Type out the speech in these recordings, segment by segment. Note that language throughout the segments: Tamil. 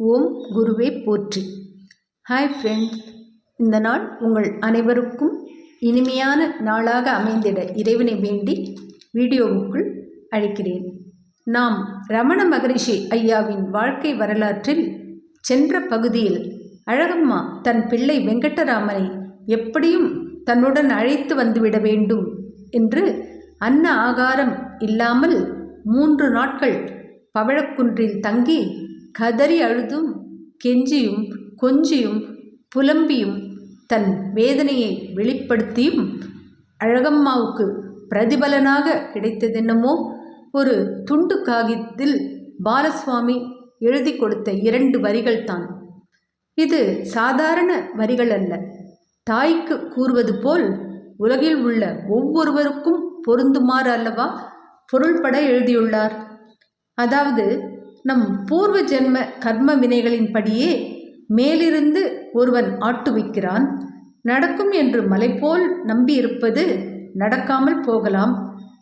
ஓம் குருவே போற்றி. ஹாய் ஃப்ரெண்ட்ஸ் இந்த நாள் உங்கள் அனைவருக்கும் இனிமையான நாளாக அமைந்திட இறைவனை வேண்டி வீடியோவுக்குள் அழைக்கிறேன். நாம் ரமண மகரிஷி ஐயாவின் வாழ்க்கை வரலாற்றில் சென்ற பகுதியில் அழகம்மா தன் பிள்ளை வெங்கட்டராமனை எப்படியும் தன்னுடன் அழைத்து வந்துவிட வேண்டும் என்று அன்ன ஆகாரம் இல்லாமல் மூன்று நாட்கள் பவழக்குன்றில் தங்கி கதறி அழுதும் கெஞ்சியும் கொஞ்சியும் புலம்பியும் தன் வேதனையை வெளிப்படுத்தியும் அழகம்மாவுக்கு பிரதிபலனாக கிடைத்ததென்னமோ ஒரு துண்டு காகித்தில் பாலசுவாமி எழுதி கொடுத்த இரண்டு வரிகள் தான் இது சாதாரண வரிகள் அல்ல. தாய்க்கு கூறுவது போல் உலகில் உள்ள ஒவ்வொருவருக்கும் பொருந்துமாறு அல்லவா பொருள்பட எழுதியுள்ளார். அதாவது நம் பூர்வ ஜென்ம கர்ம வினைகளின்படியே மேலிருந்து ஒருவன் ஆட்டுவிக்கிறான் நடக்கும் என்று மலைபோல் நம்பியிருப்பது நடக்காமல் போகலாம்.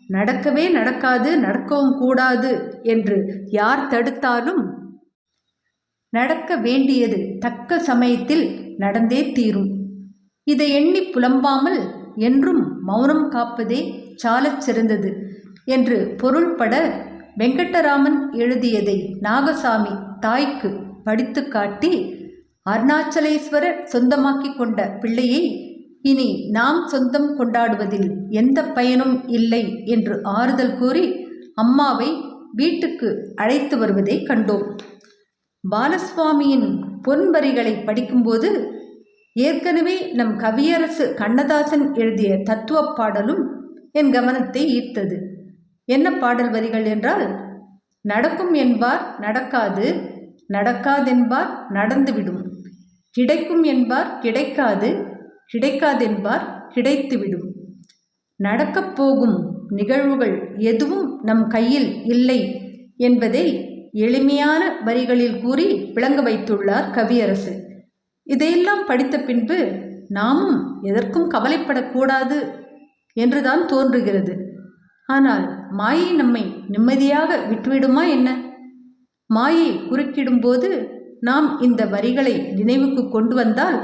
நடக்கவே நடக்காது நடக்கவும் கூடாது என்று யார் தடுத்தாலும் நடக்க வேண்டியது தக்க சமயத்தில் நடந்தே தீரும். இதை எண்ணி புலம்பாமல் என்றும் மௌனம் காப்பதே சாலச் சிறந்தது என்று பொருள்பட வெங்கட்டராமன் எழுதியதை நாகசாமி தாய்க்கு படித்து காட்டி அருணாச்சலேஸ்வரர் சொந்தமாக்கி கொண்ட பிள்ளையை இனி நாம் சொந்தம் கொண்டாடுவதில் எந்த பயனும் இல்லை என்று ஆறுதல் கூறி அம்மாவை வீட்டுக்கு அழைத்து வருவதை கண்டோம். பாலசுவாமியின் பொன்வரிகளை படிக்கும்போது ஏற்கனவே நம் கவியரசு கண்ணதாசன் எழுதிய தத்துவ பாடலும் என் கவனத்தை ஈர்த்தது. என்ன பாடல் வரிகள் என்றால் நடக்கும் என்பார் நடக்காது நடக்காதென்பார் நடந்துவிடும். கிடைக்கும் என்பார் கிடைக்காது கிடைக்காதென்பார் கிடைத்துவிடும். நடக்கப் போகும் நிகழ்வுகள் எதுவும் நம் கையில் இல்லை என்பதை எளிமையான வரிகளில் கூறி விளங்க வைத்துள்ளார் கவியரசு. இதையெல்லாம் படித்த பின்பு நாமும் எதற்கும் கவலைப்படக்கூடாது என்றுதான் தோன்றுகிறது. ஆனால் மாயை நம்மை நிம்மதியாக விட்டுவிடுமா என்ன? மாயை குறுக்கிடும்போது நாம் இந்த வரிகளை நினைவுக்கு கொண்டு வந்தால்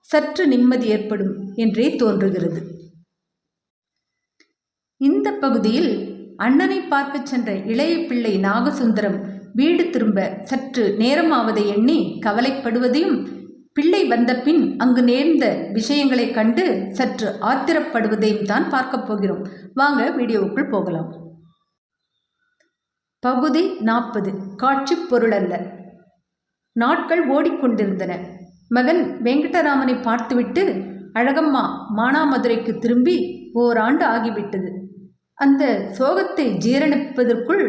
சற்று நிம்மதி ஏற்படும் என்றே தோன்றுகிறது. இந்த பகுதியில் அண்ணனை பார்க்கச் சென்ற இளைய பிள்ளை நாகசுந்தரம் வீடு திரும்ப சற்று நேரமாவதை எண்ணி கவலைப்படுவதையும் பிள்ளை வந்த பின் அங்கு நேர்ந்த விஷயங்களை கண்டு சற்று ஆத்திரப்படுவதையும் தான் பார்க்கப் போகிறோம். வாங்க வீடியோவுக்குள் போகலாம். பகுதி நாற்பது. காட்சி பொருள் அல்ல நாட்கள் ஓடிக்கொண்டிருந்தன. மகன் வெங்கடராமனை பார்த்துவிட்டு அழகம்மா மானாமதுரைக்கு திரும்பி ஓராண்டு ஆகிவிட்டது. அந்த சோகத்தை ஜீரணிப்பதற்குள்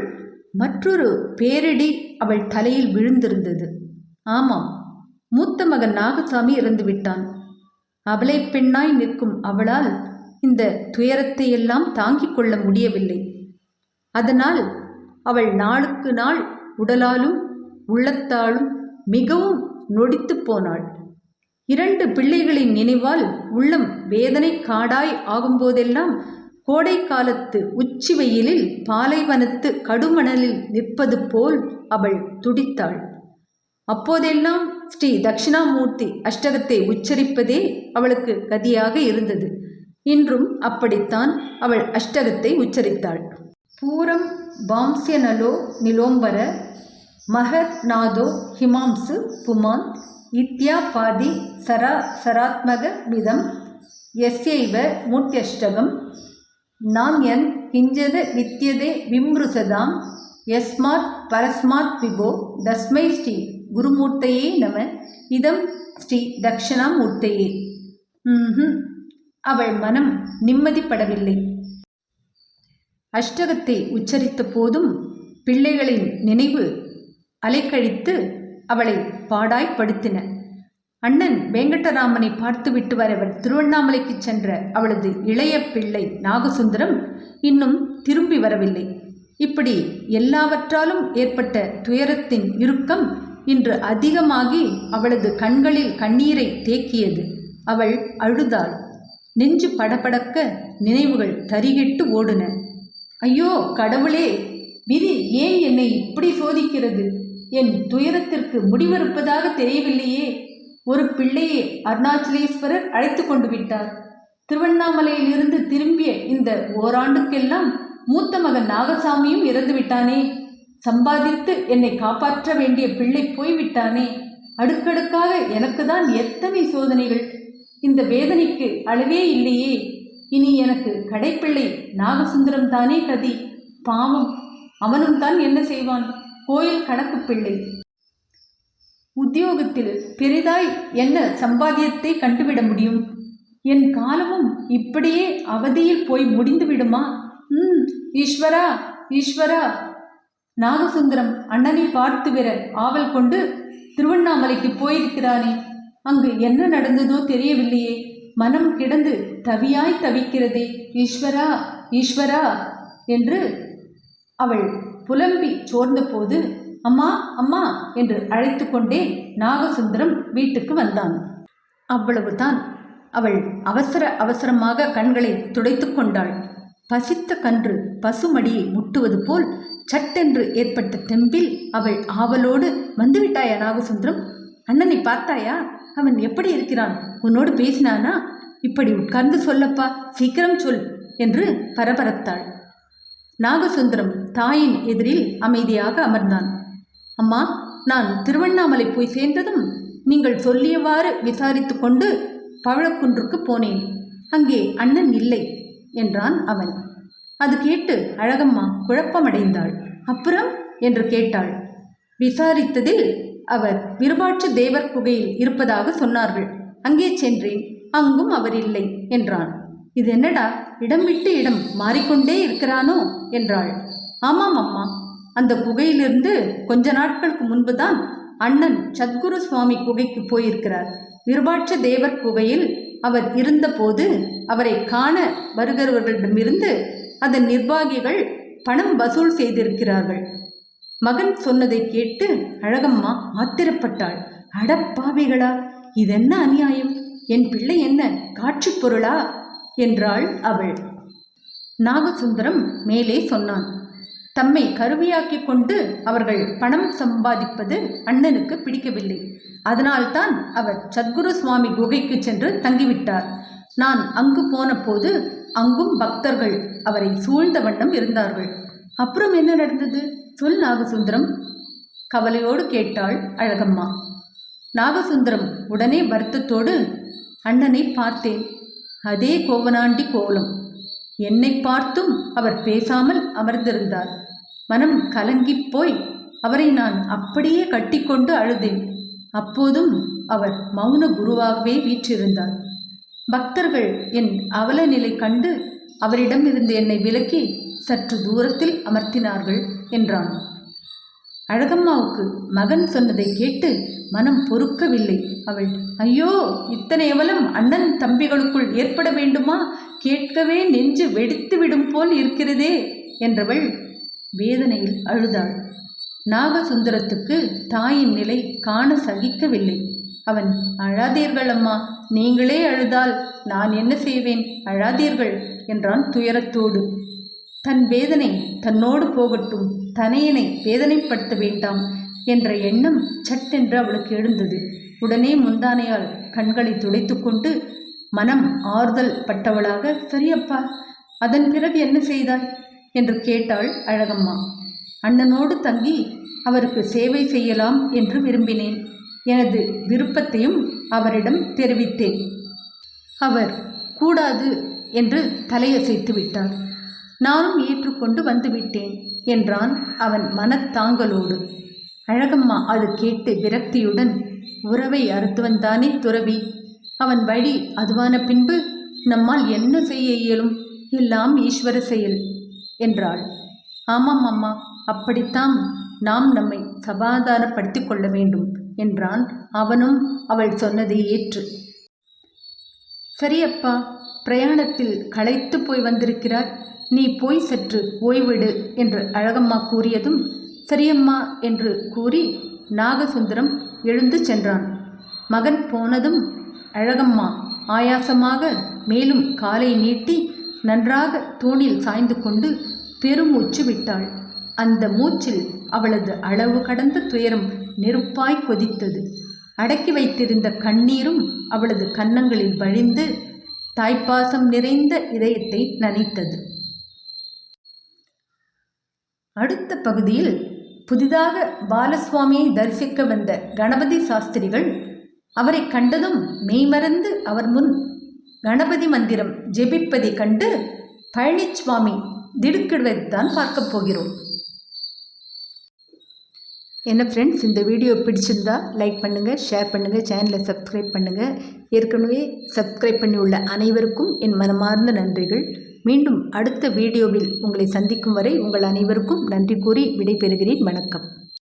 மற்றொரு பேரிடி அவள் தலையில் விழுந்திருந்தது. ஆமாம் மூத்த மகன் நாகசாமி இறந்து விட்டான். அவளை பெண்ணாய் நிற்கும் அவளால் இந்த துயரத்தை எல்லாம் தாங்கிக் கொள்ள முடியவில்லை. அதனால் அவள் நாளுக்கு நாள் உடலாலும் உள்ளத்தாலும் மிகவும் நொடித்து போனாள். இரண்டு பிள்ளைகளின் நினைவால் உள்ளம் வேதனை காடாய் ஆகும்போதெல்லாம் கோடை காலத்து உச்சி வெயிலில் பாலைவனத்து கடுமணலில் நிற்பது போல் அவள் துடித்தாள். அப்போதெல்லாம் ஸ்ரீ தட்சிணாமூர்த்தி அஷ்டகத்தை உச்சரிப்பதே அவளுக்கு கதியாக இருந்தது. இன்றும் அப்படித்தான் அவள் அஷ்டகத்தை உச்சரித்தாள். பூரம் பாம்சியனலோ நிலோம்பர மகர் நாதோ ஹிமாம்சு புமான் இத்யாபாதி சரா சராத்மக விதம் எஸ்யைவ மூர்த்தியஷ்டகம் நான்யன் கிஞ்சத வித்தியதே விம்ருசதாம் எஸ்மாத் பரஸ்மாத் விபோ தஸ்மை ஸ்ரீ குருமூர்த்தையே நம. இதம் ஸ்ரீ தக்ஷணாமூர்த்தையே. ம்ஹும். அவள் மனம் நிம்மதிப்படவில்லை. அஷ்டகத்தை உச்சரித்த போதும் பிள்ளைகளின் நினைவு அலைக்கழித்து அவளை பாடாய்ப்படுத்தின. அண்ணன் வெங்கடராமனை பார்த்துவிட்டு வரவர் திருவண்ணாமலைக்கு சென்ற அவளது இளைய பிள்ளை நாகசுந்தரம் இன்னும் திரும்பி வரவில்லை. இப்படி எல்லாவற்றாலும் ஏற்பட்ட துயரத்தின் இறுக்கம் இன்று அதிகமாகி அவளது கண்களில் கண்ணீரை தேக்கியது. அவள் அழுதாள். நெஞ்சு படபடக்க நினைவுகள் தரிகிட்டு ஓடுன. ஐயோ கடவுளே விதி ஏன் என்னை இப்படி சோதிக்கிறது? என் துயரத்திற்கு முடிவிருப்பதாக தெரியவில்லையே. ஒரு பிள்ளையை அருணாச்சலேஸ்வரர் அழைத்து கொண்டு விட்டார். திருவண்ணாமலையிலிருந்து திரும்பிய இந்த ஓராண்டுக்கெல்லாம் மூத்த மகன் நாகசாமியும் இறந்து விட்டானே சம்பாதித்து என்னை காப்பாற்ற வேண்டிய பிள்ளை போய்விட்டானே. அடுக்கடுக்காக எனக்கு தான் எத்தனை சோதனைகள். இந்த வேதனைக்கு அளவே இல்லையே. இனி எனக்கு கடைப்பிள்ளை நாகசுந்தரம் தானே கதி. பாவம் அவனும் தான் என்ன செய்வான்? கோயில் கணக்கு பிள்ளை. உத்தியோகத்தில் பெரிதாய் என்ன சம்பாத்தியத்தை கண்டுவிட முடியும்? என் காலமும் இப்படியே அவதியில் போய் முடிந்து விடுமா ம் ஈஸ்வரா ஈஸ்வரா. நாகசுந்தரம் அண்ணனை பார்த்து வர ஆவல் கொண்டு திருவண்ணாமலைக்கு போயிருக்கிறானே. அங்கு என்ன நடந்ததோ தெரியவில்லையே. மனம் கிடந்து தவியாய் தவிக்கிறதே. ஈஸ்வரா ஈஸ்வரா என்று அவள் புலம்பி சோர்ந்தபோது அம்மா அம்மா என்று அழைத்து கொண்டே நாகசுந்தரம் வீட்டுக்கு வந்தான். அவ்வளவுதான் அவள் அவசர அவசரமாக கண்களை துடைத்து கொண்டாள். பசித்த கன்று பசுமடியை முட்டுவது போல் சட்டென்று ஏற்பட்ட தெம்பில் அவள் ஆவலோடு வந்துவிட்டாயா நாகசுந்தரம் அண்ணனை பார்த்தாயா? அவன் எப்படி இருக்கிறான்? உன்னோடு பேசினானா? இப்படி உட்கார்ந்து சொல்லப்பா சீக்கிரம் சொல் என்று பரபரத்தாள். நாகசுந்தரம் தாயின் எதிரில் அமைதியாக அமர்ந்தான். அம்மா நான் திருவண்ணாமலை போய் சேர்ந்ததும் நீங்கள் சொல்லியவாறு விசாரித்து கொண்டு பவழக்குன்றுக்கு போனேன். அங்கே அண்ணன் இல்லை என்றான் அவன். அது கேட்டு அழகம்மா குழப்பமடைந்தாள். அப்புறம்? என்று கேட்டாள். விசாரித்ததில் அவர் விருபாட்ச தேவர் குகையில் இருப்பதாக சொன்னார்கள். அங்கே சென்றேன். அங்கும் அவர் இல்லை என்றான். இது என்னடா? இடம் விட்டு இடம் மாறிக்கொண்டே இருக்கிறானோ? என்றாள். ஆமாம் அம்மா. அந்த குகையிலிருந்து கொஞ்ச நாட்களுக்கு முன்புதான் அண்ணன் சத்குரு சுவாமி குகைக்கு போயிருக்கிறார். விருபாட்ச தேவர் குகையில் அவர் இருந்தபோது அவரை காண வருகிறவர்களிடமிருந்து அதன் நிர்வாகிகள் பணம் வசூல் செய்திருக்கிறார்கள். மகன் சொன்னதை கேட்டு அழகம்மா ஆத்திரப்பட்டாள். அடப்பாவிகளா இதென்ன அநியாயம்? என் பிள்ளை என்ன காட்சிப் பொருளா? என்றாள் அவள். நாகசுந்தரம் மேலே சொன்னான். தம்மை கருவியாக்கிக் கொண்டு அவர்கள் பணம் சம்பாதிப்பது அண்ணனுக்கு பிடிக்கவில்லை. அதனால்தான் அவர் சத்குரு சுவாமி குகைக்கு சென்று தங்கிவிட்டார். நான் அங்கு போன போது அங்கும் பக்தர்கள் அவரை சூழ்ந்த வண்ணம் இருந்தார்கள். அப்புறம் என்ன நடந்தது? சொல் நாகசுந்தரம். கவலையோடு கேட்டாள் அழகம்மா. நாகசுந்தரம் உடனே வருத்தத்தோடு அண்ணனை பார்த்தேன். அதே கோவனாண்டி கோலம். என்னை பார்த்தும் அவர் பேசாமல் அமர்ந்திருந்தார். மனம் கலங்கிப் போய் அவரை நான் அப்படியே கட்டிக்கொண்டு அழுதேன். அப்போதும் அவர் மௌன குருவாகவே வீற்றிருந்தார். பக்தர்கள் என் அவல நிலை கண்டு அவரிடமிருந்து என்னை விலக்கி சற்று தூரத்தில் அமர்த்தினார்கள் என்றான். அழகம்மாவுக்கு மகன் சொன்னதை கேட்டு மனம் பொறுக்கவில்லை. அவள் ஐயோ இத்தனை அவலம் அண்ணன் தம்பிகளுக்குள் ஏற்பட வேண்டுமா? கேட்கவே நெஞ்சு வெடித்து விடும் போல் இருக்கிறதே என்றவள் வேதனையில் அழுதாள். நாகசுந்தரத்துக்கு தாயின் நிலை காண சகிக்கவில்லை. அவன் அழாதீர்கள் அம்மா நீங்களே அழுதால் நான் என்ன செய்வேன்? அழாதீர்கள் என்றான் துயரத்தோடு. தன் வேதனை தன்னோடு போகட்டும் தனையனை வேதனைப்படுத்த வேண்டாம் என்ற எண்ணம் சட்டென்று அவளுக்கு எழுந்தது. உடனே முந்தானையால் கண்களை துடைத்துக்கொண்டு மனம் ஆறுதல் பட்டவளாக சரியப்பா அதன் பிறகு என்ன செய்தாய்? என்று கேட்டாள் அழகம்மா. அண்ணனோடு தங்கி அவருக்கு சேவை செய்யலாம் என்று விரும்பினேன். எனது விருப்பத்தையும் அவரிடம் தெரிவித்தேன். அவர் கூடாது என்று தலையசைத்து விட்டார். நானும் ஏற்றுக்கொண்டு வந்துவிட்டேன் என்றான் அவன் மனத்தாங்கலோடு. அழகம்மா அது கேட்டு விரக்தியுடன் உறவை அறுத்துவந்தானே துறவி. அவன் வழி அதுவான பின்பு நம்மால் என்ன செய்ய இயலும்? எல்லாம் ஈஸ்வர செயல் என்றாள். ஆமாம் அம்மா. அப்படித்தான் நாம் நம்மை சமாதானப்படுத்திக் கொள்ள வேண்டும். என்றான். அவனும் அவள் சொன்னதை ஏற்று. சரியப்பா பிரயாணத்தில் களைத்து போய் வந்திருக்கிறார். நீ போய் சற்று ஓய்விடு என்று அழகம்மா கூறியதும் சரியம்மா என்று கூறி நாகசுந்தரம் எழுந்து சென்றான். மகன் போனதும் அழகம்மா ஆயாசமாக மேலும் காலை நீட்டி நன்றாக தூணில் சாய்ந்து கொண்டு பெருமூச்சு விட்டாள். அந்த மூச்சில் அவளது அளவு கடந்த துயரம் நெருப்பாய் கொதித்தது. அடக்கி வைத்திருந்த கண்ணீரும் அவளது கன்னங்களில் வழிந்து தாய்ப்பாசம் நிறைந்த இதயத்தை நனைத்தது. அடுத்த பகுதியில் புதிதாக பாலசுவாமியை தரிசிக்க வந்த கணபதி சாஸ்திரிகள் அவரை கண்டதும் மெய்மறந்து அவர் முன் கணபதி மந்திரம் ஜெபிப்பதை கண்டு பழனிசுவாமி திடுக்கிடுவதைத்தான் பார்க்கப் போகிறோம். என்ன ஃப்ரெண்ட்ஸ் இந்த வீடியோ பிடிச்சிருந்தா லைக் பண்ணுங்கள் ஷேர் பண்ணுங்கள் சேனலை சப்ஸ்கிரைப் பண்ணுங்கள் ஏற்கனவே சப்ஸ்கிரைப் பண்ணியுள்ள அனைவருக்கும் என் மனமார்ந்த நன்றிகள். மீண்டும் அடுத்த வீடியோவில் உங்களை சந்திக்கும் வரை உங்கள் அனைவருக்கும் நன்றி கூறி விடைபெறுகிறேன். வணக்கம்.